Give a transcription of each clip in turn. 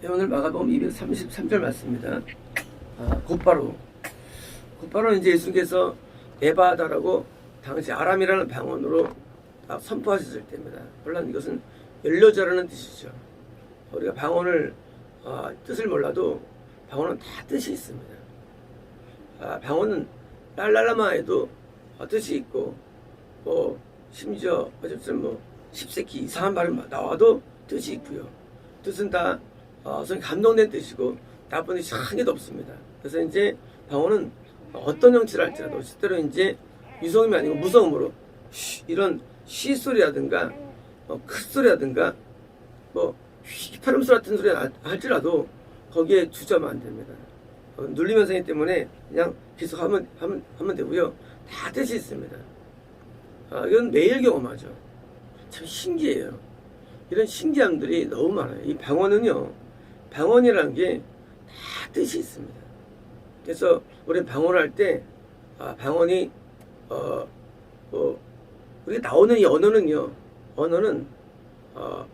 네, 오늘 마가복음 233절 맞습니다. 아, 곧바로 곧바로 이제 예수께서 에바다라고 당시 아람이라는 방언으로 다 선포하셨을 때입니다. 물론 이것은 열려자라는 뜻이죠. 우리가 방언을 아, 뜻을 몰라도 방언은 다 뜻이 있습니다. 아, 방언은 랄랄라마 해도 어, 뜻이 있고 뭐 심지어 어쨌든 뭐 10세기 이상한 발음 나와도 뜻이 있고요. 뜻은 다 어, 선생님 감동된 뜻이고 나쁜 뜻이 한 개도 없습니다. 그래서 이제 방언은 어떤 형체를 할지라도 실제로 이제 유성음이 아니고 무성음으로 쉬, 이런 쉬 소리라든가 어, 크 소리라든가 뭐 휘파람 소리 같은 소리 할- 할지라도 거기에 주저하면 안 됩니다. 어, 눌림 현상이기 때문에 그냥 계속 하면 하면 하면 되고요. 다 뜻이 있습니다. 아, 이건 매일 경험하죠. 참 신기해요. 이런 신기함들이 너무 많아요. 이 방언은요, 방언이라는 게 다 뜻이 있습니다. 그래서 우리 방언을 할 때, 아, 방언이, 어, 뭐, 우리가 나오는 이 언어는요, 언어는, 어,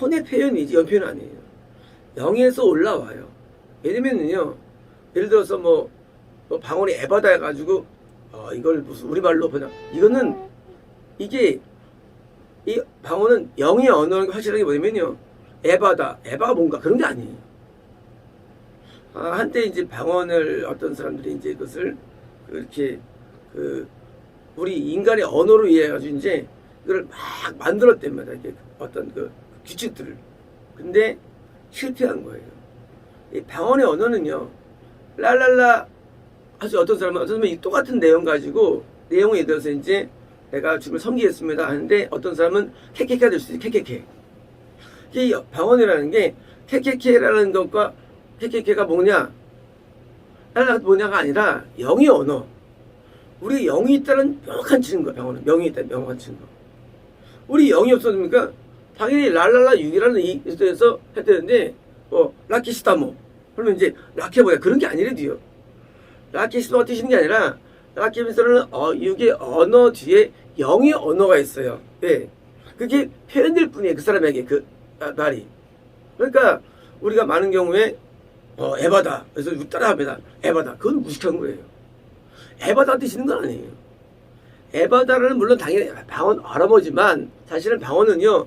혼의 표현이지 연표현 아니에요. 영에서 올라와요. 들면요, 예를 들어서 뭐, 뭐 방언이 에바다 해가지고, 어, 이걸 무슨 우리말로 보냐. 이거는, 이게, 이 방언은 영의 언어가 확실하게 뭐냐면요. 에바다. 에바가 뭔가 그런 게 아니에요. 아, 한때 이제 방언을 어떤 사람들이 이제 그것을 그렇게 그 우리 인간의 언어로 이해해가지고 이제 그걸 막 만들었답니다. 어떤 그 규칙들을. 근데 실패한 거예요. 이 방언의 언어는요. 랄랄라 아주 어떤 사람은 어떤 사람은 이 똑같은 내용 가지고 예를 들어서 이제 내가 주를 섬기겠습니다 하는데 어떤 사람은 케케케가 될수 있어요. 케케케. 이 방언이라는 게 케케케라는 것과 케케케가 뭐냐? 랄라가 뭐냐가 아니라 영의 언어. 우리 영이 있다는 명확한 증거, 방언은. 명이 있다는 명확한 증거. 우리 영이 없어집니까? 당연히 랄랄라 육이라는 이 에서 했다는데 뭐 라키시다모 그러면 이제 라케 뭐야 그런 게 아니래도요. 라키시다모 뜻이는 게 아니라 라키미스는 어, 육의 언어 뒤에 영의 언어가 있어요. 네. 그게 표현될 뿐이에요. 그 사람에게 그 아, 말이. 그러니까 우리가 많은 경우에 어, 에바다. 그래서 육 따라합니다. 에바다. 그건 무식한 거예요. 에바다 뜻이는 건 아니에요. 에바다는 물론 당연히 방언 아람어지만 사실은 방언은요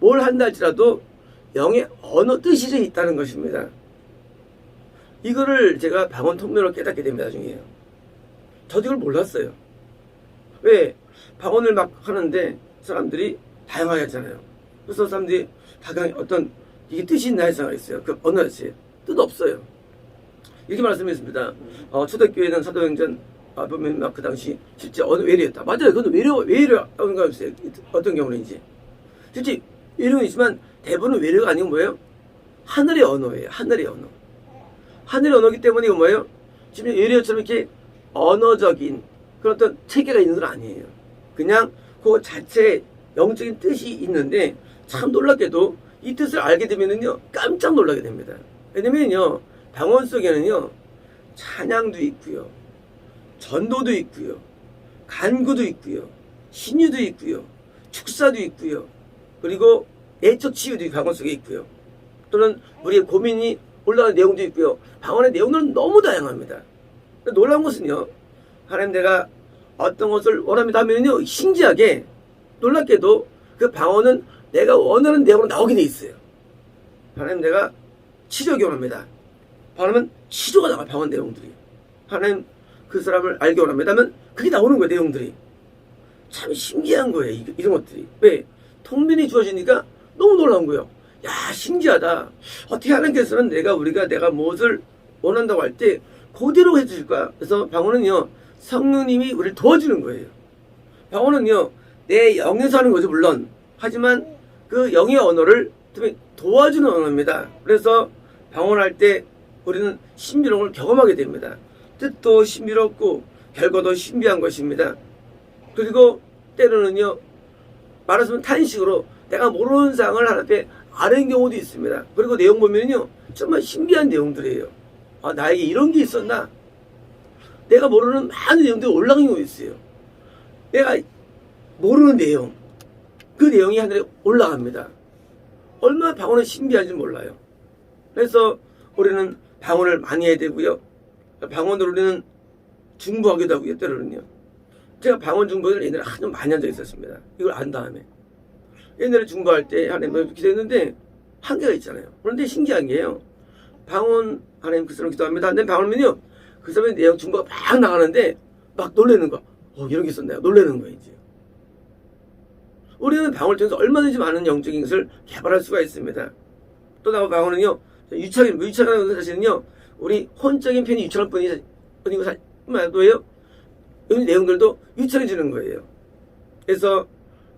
뭘 한다 할지라도 영의 언어 뜻이 있다는 것입니다. 이거를 제가 방언 통면으로 깨닫게 됩니다. 나중에요. 저도 이걸 몰랐어요. 왜? 방언을 막 하는데 사람들이 다양하게 하잖아요. 그래서 사람들이 다양 어떤 이게 뜻이 있나 해서 있어요. 그 어느 뜻이 뜻 없어요. 이렇게 말씀했습니다. 어, 초대교회는 사도행전 아, 보면 막그 당시 실제 어느 외래였다. 맞아요. 그건 외래 외래라는 거 있어요. 어떤 경우는지 실제 외래는 있지만 대부분은 외래가 아니고 뭐예요? 하늘의 언어예요. 하늘의 언어. 하늘의 언어기 때문에 이거 뭐예요? 지금 외래처럼 이렇게 언어적인 그런 어떤 체계가 있는 건 아니에요. 그냥 그 자체에 영적인 뜻이 있는데 참 놀랍게도 이 뜻을 알게 되면은요 깜짝 놀라게 됩니다. 왜냐면요 방언 속에는요 찬양도 있고요, 전도도 있고요, 간구도 있고요, 신유도 있고요, 축사도 있고요, 그리고 내적 치유도 방언 속에 있고요. 또는 우리의 고민이 올라가는 내용도 있고요. 방언의 내용들은 너무 다양합니다. 놀라운 것은요, 하나님 내가 어떤 것을 원합니다 하면요, 신기하게, 놀랍게도 그 방언은 내가 원하는 내용으로 나오게 돼 있어요. 하나님 내가 치료하기 원합니다. 바라면 치료가 나와, 방언 내용들이. 하나님 그 사람을 알기 원합니다 하면 그게 나오는 거예요, 내용들이. 참 신기한 거예요, 이- 이런 것들이. 왜? 통변이 주어지니까 너무 놀라운 거예요. 야, 신기하다. 어떻게 하나님께서는 내가, 우리가, 내가 무엇을 원한다고 할 때, 그대로 해주실 거야. 그래서 방언은요, 성령님이 우리를 도와주는 거예요. 방언은요, 내 영에서 하는 거죠, 물론. 하지만 그 영의 언어를 도와주는 언어입니다. 그래서 방언할 때 우리는 신비로운 걸 경험하게 됩니다. 뜻도 신비롭고 결과도 신비한 것입니다. 그리고 때로는요, 말하자면 탄식으로 내가 모르는 사항을 하나 앞에 아는 경우도 있습니다. 그리고 내용 보면요, 정말 신비한 내용들이에요. 아, 나에게 이런 게 있었나? 내가 모르는 많은 내용들이 올라간 경우 있어요. 내가 모르는 내용, 그 내용이 하늘에 올라갑니다. 얼마나 방언은 신비한지 몰라요. 그래서 우리는 방언을 많이 해야 되고요. 방언으로 우리는 중부하기도 하고요. 때로는요. 제가 방언 중부를 옛날에 아주 많이 한 적이 있었습니다. 이걸 안 다음에. 옛날에 중부할 때 하나님 기도했는데 한계가 있잖아요. 그런데 신기한 게요. 방언 하나님 그 사람 기도합니다. 근데 방언은요. 그 사람의 내용 중부가 막 나가는데 막 놀래는 거. 어 이런 게 있었나요? 놀래는 거예요 이제. 우리는 방언을 통해서 얼마든지 많은 영적인 것을 개발할 수가 있습니다. 또 나와 방언은요. 유착인 유착하는 사실은요. 우리 혼적인 편이 유착할 뿐이 뿐이고 사도예요. 이 내용들도 유착해지는 거예요. 그래서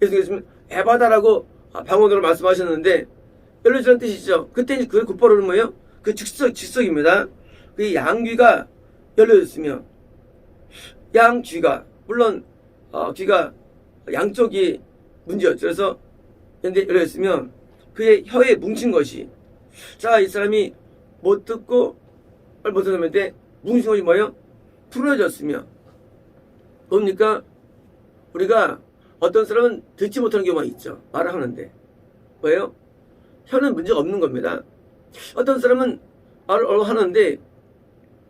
예수님께서는 에바다라고 방언으로 말씀하셨는데 열려주는 뜻이죠. 그때 이제 그 곧바로는 뭐예요? 그 즉석 즉석입니다. 그 양귀가 열려졌으며 양귀가 물론 어, 귀가 양쪽이 문제였죠. 그래서 근데 열렸으면 그의 혀에 뭉친 것이 자 이 사람이 못 듣고 못 듣는데 뭉친 것이 뭐예요? 풀어졌으며 뭡니까? 우리가 어떤 사람은 듣지 못하는 경우가 있죠. 말을 하는데 뭐예요? 혀는 문제가 없는 겁니다. 어떤 사람은 말을 하는데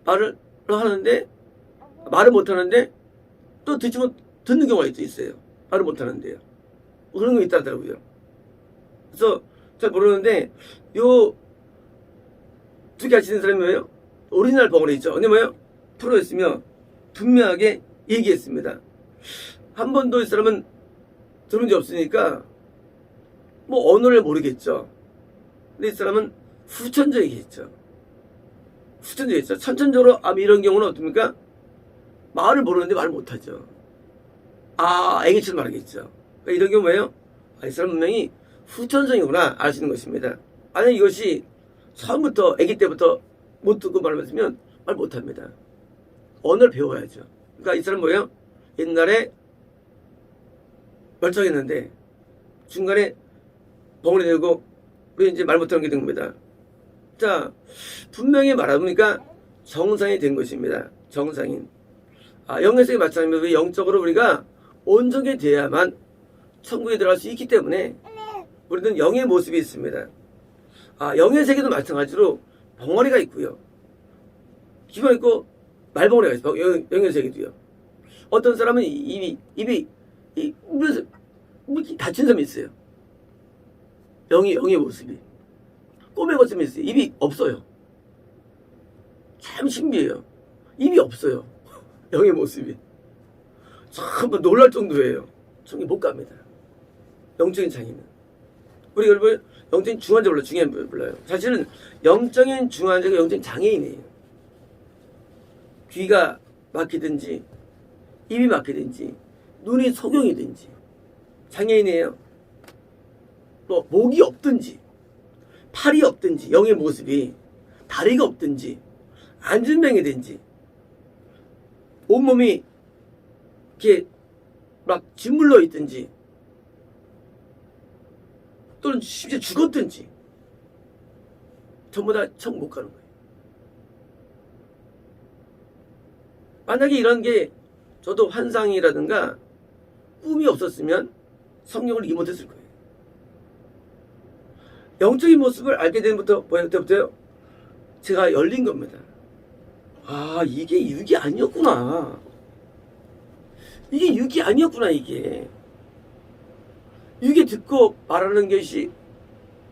말을 하는데 말을 못 하는데 또 듣지 못 듣는 경우가 또 있어요. 말을 못 하는데요. 그런 거 있다더라고요. 그래서 잘 모르는데 요 두개 가르치는 사람이 뭐예요? 오리지널 벙어리 있죠. 근데 뭐예요? 프로였으며 분명하게 얘기했습니다. 한 번도 이 사람은 들은 적 없으니까 뭐 언어를 모르겠죠. 근데 이 사람은 후천적이겠죠. 후천적이겠죠. 천천적으로 아 이런 경우는 어떻습니까? 말을 모르는데 말을 못하죠. 아 애기처럼 말하겠죠. 그러니까 이런 경우 뭐예요? 아, 이 사람 분명히 후천성이구나 있는 것입니다. 만약 이것이 처음부터 아기 때부터 못 듣고 말했으면 말 못합니다. 언어를 배워야죠. 그러니까 이 사람 뭐예요? 옛날에 멀쩡했는데 중간에 벙어리 되고 우리 이제 말 못하는 게 된 겁니다. 자 분명히 말하니까 정상이 된 것입니다. 정상인. 아, 영에서의 마찬가지로 영적으로 우리가 온전히 돼야만 천국에 들어갈 수 있기 때문에 우리는 영의 모습이 있습니다. 아, 영의 세계도 마찬가지로 벙어리가 있고요. 기가 있고 말벙어리가 있어요. 영, 영의 세계도요. 어떤 사람은 이- 입이 입이 이 물에서 이렇게 다친 사람이 있어요. 영의 영의 모습이 꼬매 것쯤 있어요. 입이 없어요. 참 신기해요. 입이 없어요. 영의 모습이 참 놀랄 정도예요. 천국 못 갑니다. 영적인 장애는. 우리 여러분 영적인 중환자 불러 중에 불러요. 사실은 영적인 중환자가 영적인 장애인이에요. 귀가 막히든지 입이 막히든지 눈이 소경이든지 장애인이에요. 또 목이 없든지 팔이 없든지 영의 모습이 다리가 없든지 안전병이든지 온몸이 이렇게 막 짓물러 있든지 또는 심지어 죽었든지 전부 다 천국 못 가는 거예요. 만약에 이런 게 저도 환상이라든가 꿈이 없었으면 성령을 이해 못했을 거예요. 영적인 모습을 알게 된 부터 때부터요 제가 열린 겁니다. 아 이게 육이 아니었구나. 이게 육이 아니었구나 이게. 육이 듣고 말하는 것이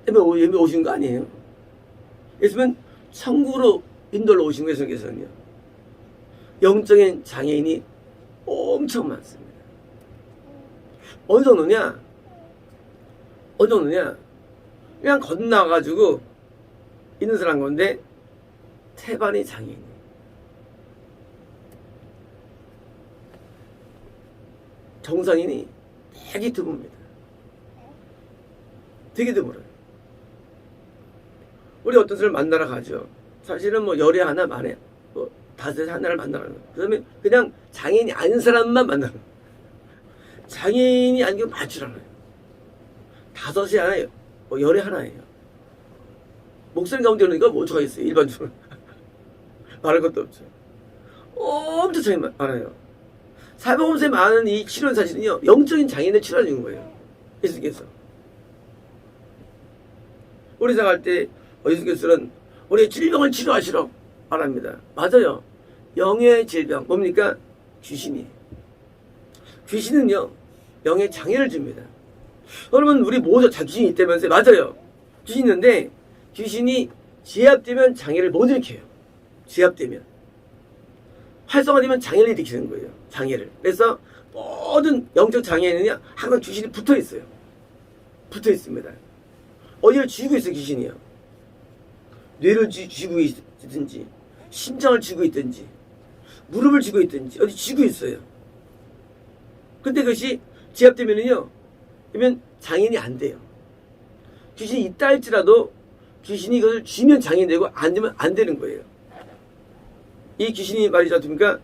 예배 오신 거 아니에요? 예수님은 천국으로 인도로 오신 거예요, 성경에서는요. 영적인 장애인이 엄청 많습니다. 어느 정도냐? 어느 정도냐? 그냥 건너가지고 있는 사람 건데 태반이 장애인이에요. 정상인이 되게 드뭅니다. 되게 드물어요. 우리 어떤 사람 만나러 가죠. 사실은 뭐 열에 하나 만에 뭐 다섯에 하나를 만나는. 그다음에 그냥 장애인이 아닌 사람만 만나는. 장애인이 게 많지 않아요. 다섯이 하나예요. 뭐 열에 하나예요. 목소리 가운데 오니까 뭐 어떡하 있어요 일반적으로. 말할 것도 없죠. 엄청 차이 많아요. 사회보험세 많은 이 치료는 사실은요, 영적인 장애인을 치료하는 거예요. 예수께서. 우리 생각할 때, 어, 예수께서는 우리 질병을 치료하시러 말합니다. 맞아요. 영의 질병 뭡니까? 귀신이. 귀신은요 영의 장애를 줍니다. 여러분 우리 모두 다 귀신이 있다면서요? 맞아요. 귀신이 있는데 귀신이 제압되면 장애를 못 일으켜요. 제압되면 활성화되면 장애를 일으키는 거예요. 장애를. 그래서 모든 영적 장애에는요 항상 귀신이 붙어 있어요. 붙어 있습니다. 어디를 쥐고 있어 귀신이요. 뇌를 쥐, 쥐고 있든지 심장을 쥐고 있든지 무릎을 쥐고 있든지 어디 쥐고 있어요. 근데 그것이 제압되면은요 그러면 장인이 안 돼요. 귀신이 있다 할지라도 귀신이 그것을 쥐면 장인이 되고 안 되면 안 되는 거예요. 이 귀신이 말이지 않습니까?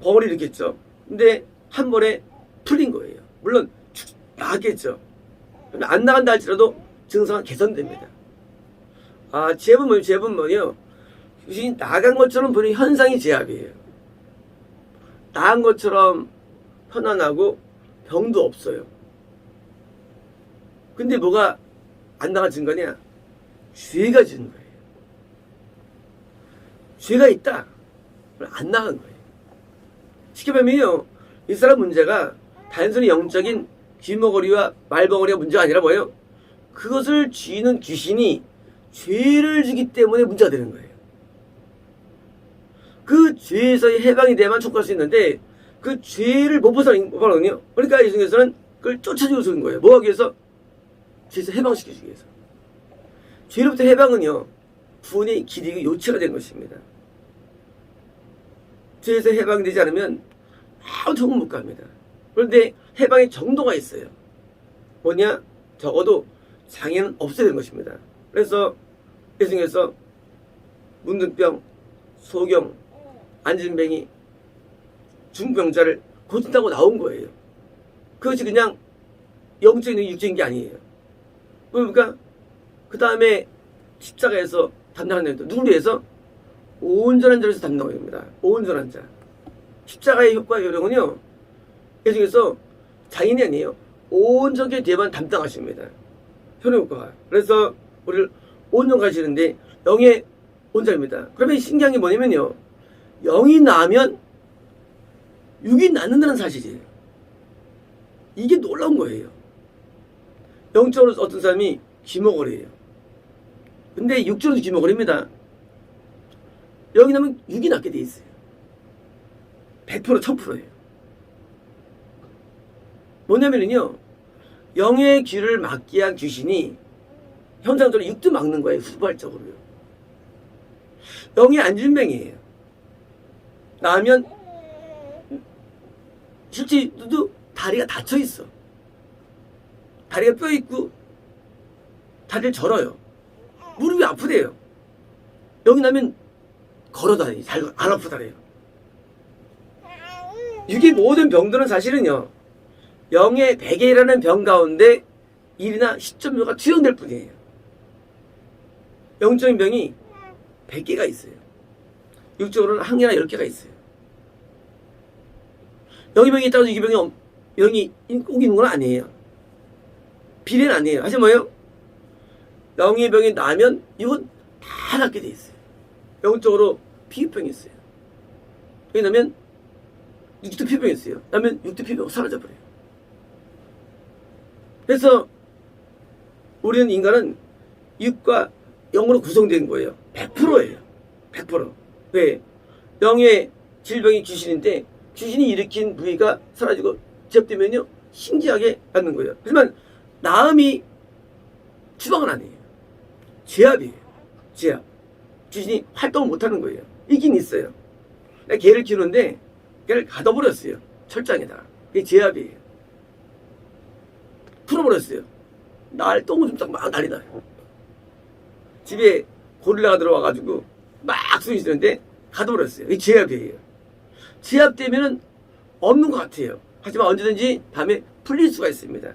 벙어리 일으켰죠. 근데 한 번에 풀린 거예요. 물론. 근데 안 나간다 할지라도 증상은 개선됩니다. 아, 제압은 뭐예요? 제압은 뭐예요? 귀신이 나간 것처럼 보이는 현상이 제압이에요. 나간 것처럼 편안하고 병도 없어요. 근데 뭐가 안 나가진 거냐? 죄가 지은 거예요. 죄가 있다. 안 나간 거예요. 쉽게 말하면요. 이 사람 문제가 단순히 영적인 귀머거리와 말벙어리가 문제가 아니라 뭐예요? 그것을 쥐는 귀신이 죄를 지기 때문에 문제가 되는 거예요. 그 죄에서의 해방이 돼야만 촉구할 수 있는데 그 죄를 못 벗어나거든요. 그러니까 이 중에서는 그걸 쫓아주고 쓰는 거예요. 뭐 하기 위해서? 죄에서 해방시키기 위해서. 죄로부터 해방은요. 구원의 길이가 요체가 된 것입니다. 죄에서 해방이 되지 않으면 아무 도움 못 갑니다. 그런데 해방의 정도가 있어요. 뭐냐? 적어도 장애는 없어야 되는 것입니다. 그래서 예수님께서 문둥병, 소경, 안진뱅이, 중병자를 고친다고 나온 거예요. 그것이 그냥 영적인 육적인 게 아니에요. 그러니까 그 다음에 십자가에서 담당하는 자 누구를 위해서 온전한 위해서 담당하는 겁니다. 온전한 자. 십자가의 효과 요령은요. 예수께서 장인이 아니에요. 온전하게 되만 담당하십니다. 효능 효과가. 그래서 우리를 온전 가시는데 영의 온전입니다. 그러면 신기한 게 뭐냐면요. 영이 나면 육이 낫는다는 사실이에요. 이게 놀라운 거예요. 영적으로 어떤 사람이 귀머거리예요. 근데 육적으로 귀머거리입니다. 영이 나면 육이 낫게 돼 있어요. 100% 1000%예요. 뭐냐면요. 영의 귀를 막기 위한 귀신이 현상적으로 육도 막는 거예요. 후발적으로요. 영이 안진뱅이에요. 나면 실제로도 다리가 닫혀 있어. 다리가 뼈 있고 다리를 절어요. 무릎이 아프대요. 여기 나면 걸어다니 잘안 아프다래요. 이게 모든 병들은 사실은요. 영의 베개라는 병 가운데 1이나 10점료가 투영될 뿐이에요. 영적인 병이 100개가 있어요. 육적으로는 1개나 10개가 있어요. 영의 병이 있다고 해서 이 병이 없- 병이 꼭 있는 건 아니에요. 비례는 아니에요. 하지만 뭐예요? 영의 병이 나면 이건 다 낫게 돼 있어요. 영적으로 피부병이 있어요. 왜냐면 육도 피부병이 있어요. 나면 육도 피부가 사라져버려요. 그래서 우리는 인간은 육과 영으로 구성된 거예요. 100%예요. 100%. 왜? 영의 질병이 귀신인데 귀신이 일으킨 부위가 사라지고 제압되면요 신기하게 낫는 거예요. 하지만 나음이 주방은 아니에요. 제압이에요. 제압. 귀신이 활동을 못하는 거예요. 있긴 있어요. 개를 키우는데 개를 가둬버렸어요. 철장에다가. 그게 제압이에요. 풀어버렸어요. 날 똥을 좀 딱막 나요. 집에 고릴라가 들어와가지고 막 소리 지르는데 가둬버렸어요. 이게 제압이에요. 제압되면은 없는 것 같아요. 하지만 언제든지 밤에 풀릴 수가 있습니다.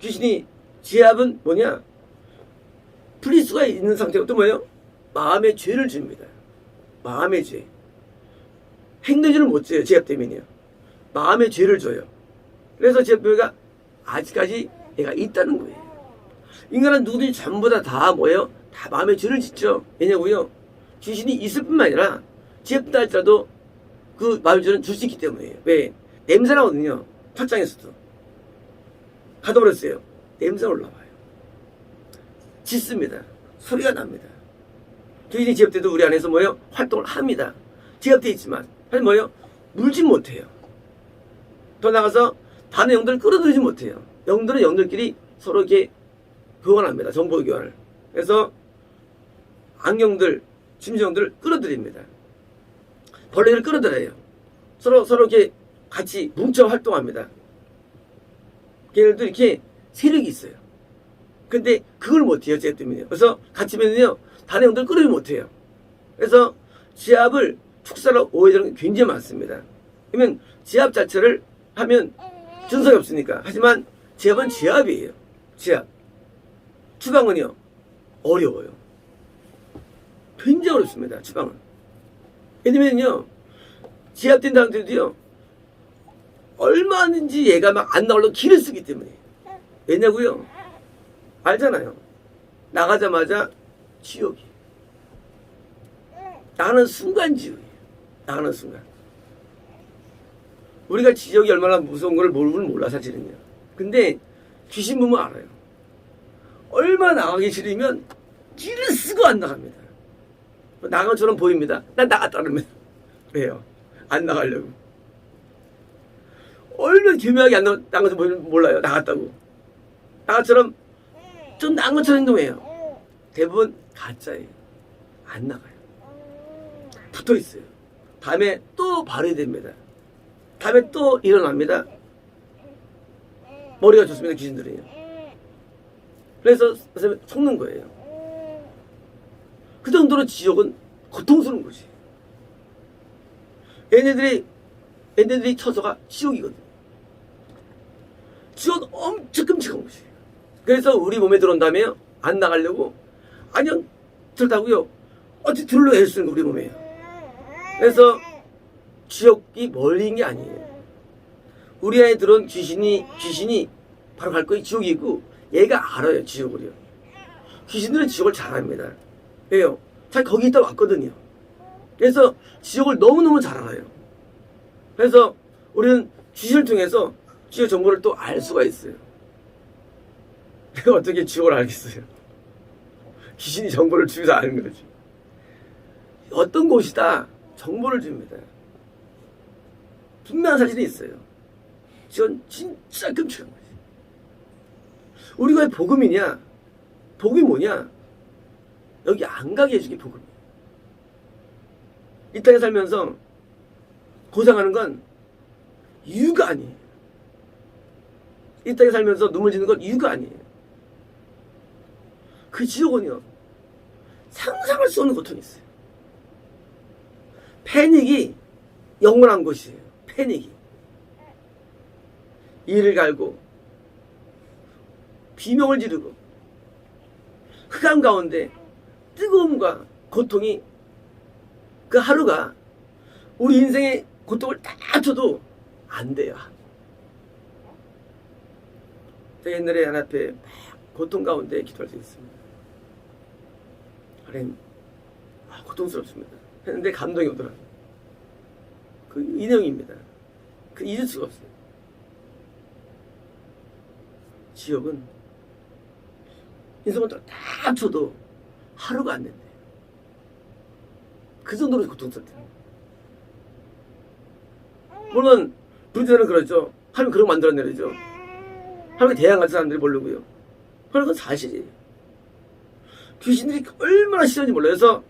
귀신이 제압은 뭐냐? 풀릴 수가 있는 상태가 또 뭐예요? 마음의 죄를 줍니다. 마음의 죄. 행동죄를 못 줘요. 제압되면요. 마음의 죄를 줘요. 그래서 제압가 아직까지 얘가 있다는 거예요. 인간은 누구든지 전부 다, 다 뭐예요? 다 마음에 죄를 짓죠. 왜냐고요? 귀신이 있을 뿐만 아니라 지었다 할지라도 그 마음의 죄는 줄 수 있기 때문이에요. 왜? 냄새 나거든요. 첫 장에서도. 가둬버렸어요. 냄새 올라와요. 짖습니다. 소리가 납니다. 귀신이 지업돼도 우리 안에서 뭐예요? 활동을 합니다. 지업돼 있지만, 사실 뭐예요? 물진 못해요. 더 나가서 다른 영들을 끌어들이지 못해요. 영들은 영들끼리 서로 이렇게 교환합니다. 정보 교환을. 그래서 악령들, 심지영들을 끌어들입니다. 벌레를 끌어들여요. 서로 서로 이렇게 같이 뭉쳐 활동합니다. 걔네들도 이렇게 세력이 있어요. 근데 그걸 못해요, 쟤 때문에. 그래서 같이 면은요, 다른 형들 끌어지 못해요. 그래서 지압을 축사로 오해되는 게 굉장히 많습니다. 그러면 지압 자체를 하면 준성이 없으니까. 하지만 지압은 지압이에요. 지압. 추방은요, 어려워요. 굉장히 어렵습니다, 추방은. 왜냐면요, 지압된 사람들도요, 얼마든지 얘가 막 안 나오려고 길을 쓰기 때문에. 왜냐고요? 알잖아요. 나가자마자 지옥이. 나가는 순간 지옥이에요. 나가는 순간. 우리가 지옥이 얼마나 무서운 걸 모르는 몰라 사실은요. 근데 귀신 보면 알아요. 얼마 나가기 싫으면 길을 쓰고 안 나갑니다. 나간 것처럼 보입니다. 난 나갔다 그러면 왜요? 안 나가려고. 얼마나 교묘하게 안 나, 나간 것처럼 보이면 몰라요. 나갔다고. 나처럼 좀 나간 것처럼 행동해요. 대부분 가짜예요. 안 나가요. 붙어 있어요. 다음에 또 발휘됩니다. 다음에 또 일어납니다. 머리가 좋습니다. 귀신들은요. 그래서 선생님 속는 거예요. 그 정도로 지옥은 고통스러운 거지. 얘네들이 얘네들이 처소가 지옥이거든. 지옥은 엄청 끔찍한 곳이에요. 그래서 우리 몸에 들어온다면 안 나가려고 아니요 들다고요. 어찌 들러 애를 쓰는 거 우리 몸에요. 그래서 지옥이 멀리인 게 아니에요. 우리 들어온 귀신이 귀신이 바로 갈 거기 지옥이고 얘가 알아요 지옥을요. 귀신들은 지옥을 잘 압니다. 왜요? 잘 거기 있다 왔거든요. 그래서 지옥을 너무너무 잘 알아요. 그래서 우리는 귀신을 통해서 지옥 정보를 또 알 수가 있어요. 내가 어떻게 지옥을 알겠어요? 귀신이 정보를 주면서 아는 거지. 어떤 곳이다 정보를 줍니다. 분명한 사실이 있어요. 지금 진짜 끔찍한 거지. 우리가 왜 복음이냐? 복음이 뭐냐? 여기 안 가게 해주기 복음이야. 이 땅에 살면서 고생하는 건 이유가 아니에요. 이 땅에 살면서 눈물 짓는 건 이유가 아니에요. 그 지옥은요, 상상할 수 없는 고통이 있어요. 패닉이 영원한 곳이에요. 패닉이. 이를 갈고, 비명을 지르고, 흑암 가운데 뜨거움과 고통이 그 하루가 우리 인생의 고통을 다 줘도 안 돼요. 제가 옛날에 하나 앞에 막 고통 가운데 기도할 수 있습니다. 하나님, 아, 고통스럽습니다. 했는데 감동이 오더라고요. 그 인형입니다. 그 잊을 수가 없어요. 지옥은 인생을 다 줘도 하루가 안 된대요. 그 정도로 고통스럽대요. 물론 불교는 그렇죠. 하나님 그런 거 만들어내죠. 하나님 대항할 사람들이 모르고요. 그런 건 사실이에요. 귀신들이 얼마나 싫은지 몰라요. 그래서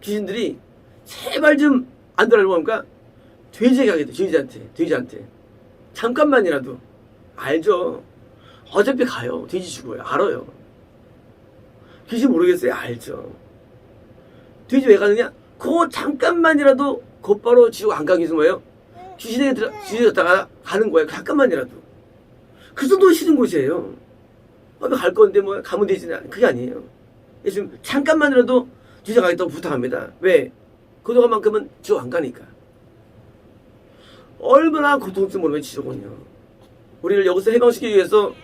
귀신들이 제발 좀 안 들어가고 보니까 돼지에게 돼. 돼지한테. 돼지한테. 잠깐만이라도. 알죠. 어차피 가요. 돼지 죽어요. 알아요. 귀신 모르겠어요. 알죠. 돼지 왜 가느냐? 그 잠깐만이라도 곧바로 지옥 안 가기 위해서 뭐예요? 귀신에게 들어, 지어졌다가 가는 거예요. 잠깐만이라도. 그 정도 싫은 곳이에요. 어, 갈 건데 뭐 가면 되지. 그게 아니에요. 지금 잠깐만이라도 뒤져 가겠다고 부탁합니다. 왜? 그 동안만큼은 지옥 안 가니까. 얼마나 고통스러운 모르면 지옥은요. 우리를 여기서 해방시키기 위해서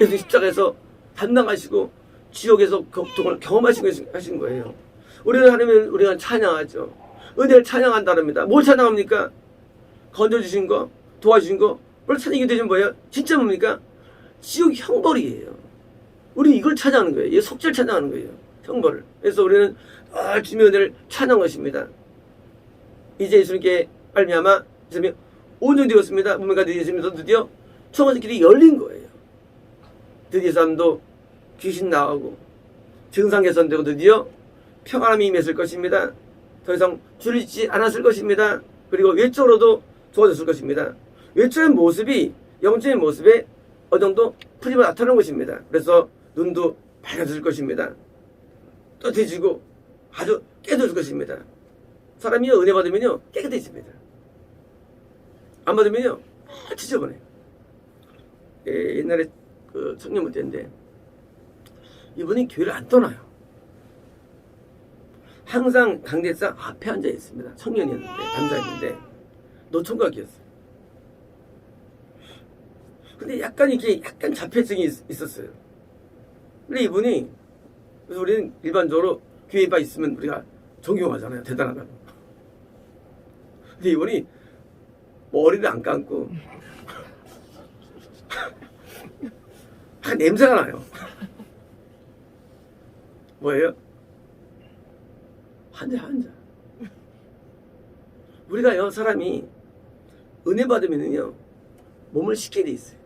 예수 십자가에서 담당하시고 지옥에서 고통을 경험하신 거- 하신 거예요. 우리는 하나님을 우리가 찬양하죠. 은혜를 찬양한다릅니다. 뭘 찬양합니까? 건져주신 거, 도와주신 거, 뭘 찬양이 되는 뭐예요? 진짜 뭡니까? 지옥 형벌이에요. 우리 이걸 찬양하는 거예요. 이 속죄를 찬양하는 거예요. 형벌을. 그래서 우리는 아, 은혜를 찬양하십니다. 이제 예수님께 말미암아 예수님이 온전 되었습니다. 문명가 되었습니다. 드디어 청원의 길이 열린 거예요. 드디어 사람도 귀신 나가고 증상 개선되고 드디어 평안함이 임했을 것입니다. 더 이상 줄을 짓지 않았을 것입니다. 그리고 외적으로도 좋아졌을 것입니다. 외적인 모습이 영적인 모습에 어느 정도 풀림을 나타나는 것입니다. 그래서 눈도 밝아질 것입니다. 떠태지고 아주 깨져질 것입니다. 사람이 은혜 받으면요 깨끗해집니다. 안 받으면요 아, 지저분해. 예, 옛날에 그 청년부 때인데 이분이 교회를 안 떠나요. 항상 강대상 앞에 앉아 있습니다. 청년이었는데 남자였는데 노총각이었어요. 근데 약간 이게 약간 자폐증이 있, 있었어요. 근데 이분이 그래서 우리는 일반적으로 교회에 빠 있으면 우리가 존경하잖아요. 대단하다고. 근데 이분이 머리를 안 감고 약간 냄새가 나요. 뭐예요? 환자 환자. 우리가요 사람이 은혜 받으면은요 몸을 씻게 돼 있어요.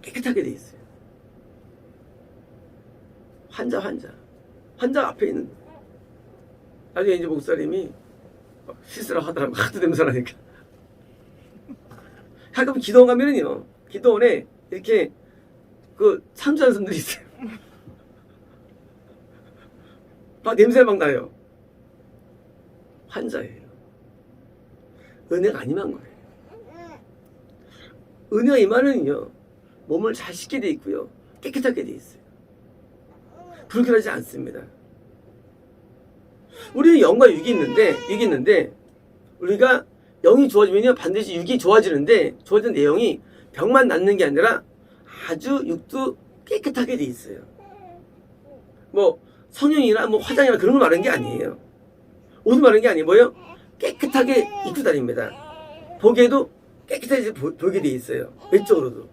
깨끗하게 돼 있어요. 환자 환자 환자 앞에 있는 나중에 이제 목사님이 막 씻으라 하더라고 하도 냄새 나니까 가끔 기도원 가면은요 기도원에 이렇게 그 참조하는 분들이 있어요. 막 냄새 막 나요. 환자예요. 은혜가 아니만 거예요. 은혜가 임하는요 몸을 잘 씻게 돼 있고요. 깨끗하게 돼 있어요. 불결하지 않습니다. 우리는 영과 육이 있는데, 육이 있는데, 우리가 영이 좋아지면요, 반드시 육이 좋아지는데, 좋아지는 내용이 병만 낫는 게 아니라 아주 육도 깨끗하게 돼 있어요. 뭐, 성형이나 뭐 화장이나 그런 거 말하는 게 아니에요. 옷을 말하는 게 아니에요. 뭐요? 깨끗하게 입고 다닙니다. 보기에도 깨끗하게 보, 보게 돼 있어요. 외적으로도.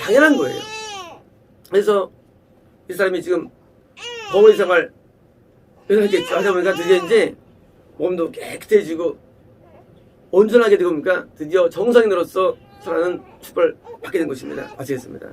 당연한 거예요. 그래서 이 사람이 지금 어머니 생활 이렇게 하다 보니까 드디어 이제 몸도 깨끗해지고 온전하게 되고 보니까 드디어 정상인으로서 살아는 축복을 받게 된 것입니다. 마치겠습니다.